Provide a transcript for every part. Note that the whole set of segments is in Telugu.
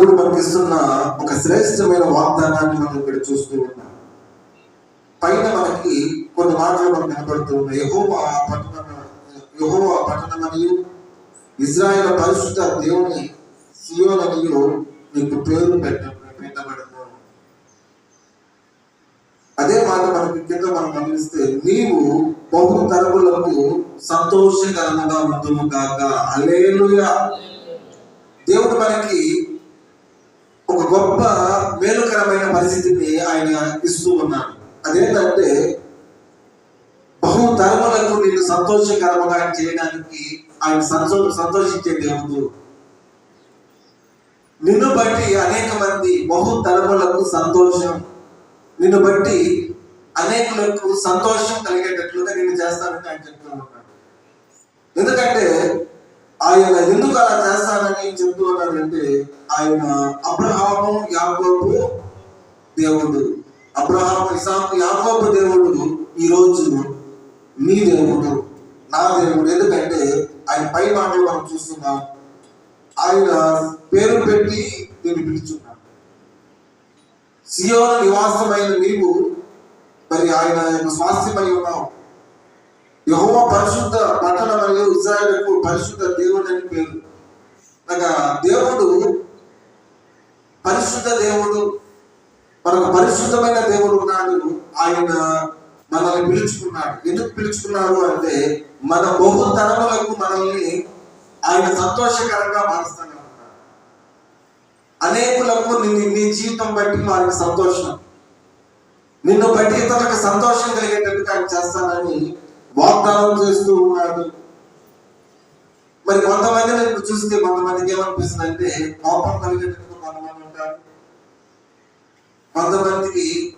దేవుడు మనకిస్తున్న ఒక శ్రేష్టమైన వాగ్దానాన్ని మనం ఇక్కడ చూస్తూ ఉన్నాం. పైన మనకి కొన్ని మాటలు మనకు కనబడుతూ ఉన్నాయి. యహోవా పట్టణ యహోవా పట్టణమనియు ఇజ్రాయెల్ పరిశుద్ధ దేవుని సియోననియు నీకు పేరు పెట్ట పెట్టబడను అదే మాట మనకి కింద మనం గమనిస్తే నీవు బహు తరములకు సంతోషకరముగా ఉంటుము కాక అలేలుయా దేవుడు మనకి ఒక గొప్ప మేలుకరమైన పరిస్థితిని ఆయన ఇస్తూ ఉన్నాడు. అదేంటంటే బహు ధర్మలకు నిన్ను సంతోషకరముగా చేయడానికి ఆయన సంతో సంతోషించే దేవుడు. నిన్ను బట్టి అనేక మంది బహు తరములకు సంతోషం. నిన్ను బట్టి అనేకులకు సంతోషం కలిగేటట్లుగా నిన్ను చేస్తానని ఆయన చెప్తూ ఉన్నాడు. ఎందుకంటే ఆయన ఎందుకు అలా చేస్తానని చెప్తూ ఉన్నాడంటే ఆయన అబ్రహాము యాకోబు దేవుడు. అబ్రహాము ఇసాకు యాకోబు దేవుడు ఈరోజు మీ దేవుడు నా దేవుడు. ఎందుకంటే ఆయన పై మాటలు మనం చూస్తున్నాం. ఆయన పేరు పెట్టి నేను పిలుచున్నాను సియోన నివాసమైన నీవు మరి ఆయన యొక్క స్వాస్థ్యమై ఉన్నావు. యహోవ పరిశుద్ధ పట్టణ మరియు ఇజ్రాయెల్కు పరిశుద్ధ అనగా దేవుడు పరిశుద్ధ దేవుడు మనకు పరిశుద్ధమైన దేవుడు ఉన్నాడు. ఆయన మనల్ని పిలుచుకున్నాడు. ఎందుకు పిలుచుకున్నాడు అంటే మన బహుతరములకు మనల్ని ఆయన సంతోషకరంగా మారుస్తానే ఉన్నాడు. అనేకులకు నీ నీ జీవితం బట్టి వారికి సంతోషం. నిన్ను బట్టి ఇతరులకు సంతోషం కలిగేటట్టుగా ఆయన చేస్తానని వాగ్దానం చేస్తూ ఉన్నాడు. మరి కొంతమందిని ఇప్పుడు చూస్తే కొంతమందికి ఏమనిపిస్తుంది అంటే కోపం కలిగేటట్టు కొంతమంది ఉంటారు. కొంతమందికి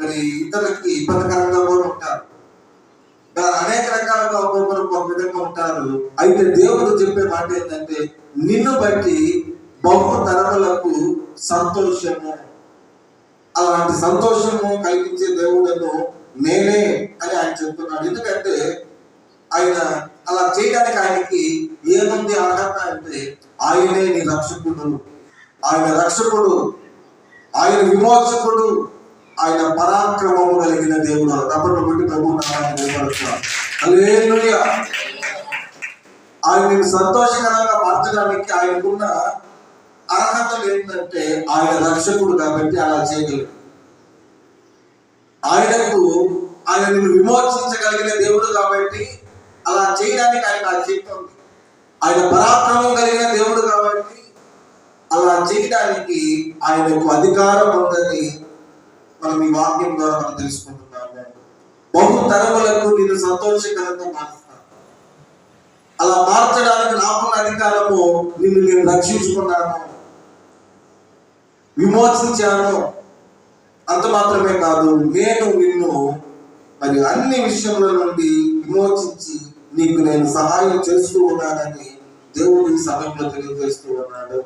మరి ఇతరులకి ఇబ్బందికరంగా కూడా ఉంటారు. అనేక రకాలుగా ఒక్కొక్కరు ఒక విధంగా ఉంటారు. అయితే దేవుడు చెప్పే మాట ఏంటంటే నిన్ను బట్టి బహు తరములకు సంతోషము. అలాంటి సంతోషము కలిగించే దేవుడను నేనే అని ఆయన చెప్తున్నాడు. ఎందుకంటే ఆయన అలా చేయడానికి ఆయనకి ఏముంది అర్హత అంటే ఆయనే నీ రక్షకుడు. ఆయన రక్షకుడు ఆయన విమోచకుడు ఆయన పరాక్రమము కలిగిన దేవుడు. తప్పని బట్టి ప్రభు నారాయణ ఆయన సంతోషకరంగా మార్చడానికి ఆయనకున్న అర్హతలు ఏంటంటే ఆయన రక్షకుడు కాబట్టి అలా చేయగలడు. ఆయనకు ఆయన విమోచించగలిగిన దేవుడు కాబట్టి అలా చేయడానికి ఆయన నాకు శక్తి ఉంది ఆయన పరాక్రమం కలిగిన దేవుడు కాబట్టి అలా చేయడానికి ఆయనకు అధికారం ఉందని మనం ఈ వాక్యం ద్వారా మనం తెలుసుకుంటున్నాము బహు తరములకు నేను సంతోషకరంగా మారుస్తాను. అలా మార్చడానికి నాకున్న అధికారము నిన్ను నేను రక్షించుకున్నాను. విమోచించాను. అంత మాత్రమే కాదు నేను నిన్ను మరి అన్ని విషయముల నుండి విమోచించి నీకు నేను సహాయం చేస్తూ ఉన్నానని దేవుడు సమయంలో తెలియజేస్తూ ఉన్నాడు.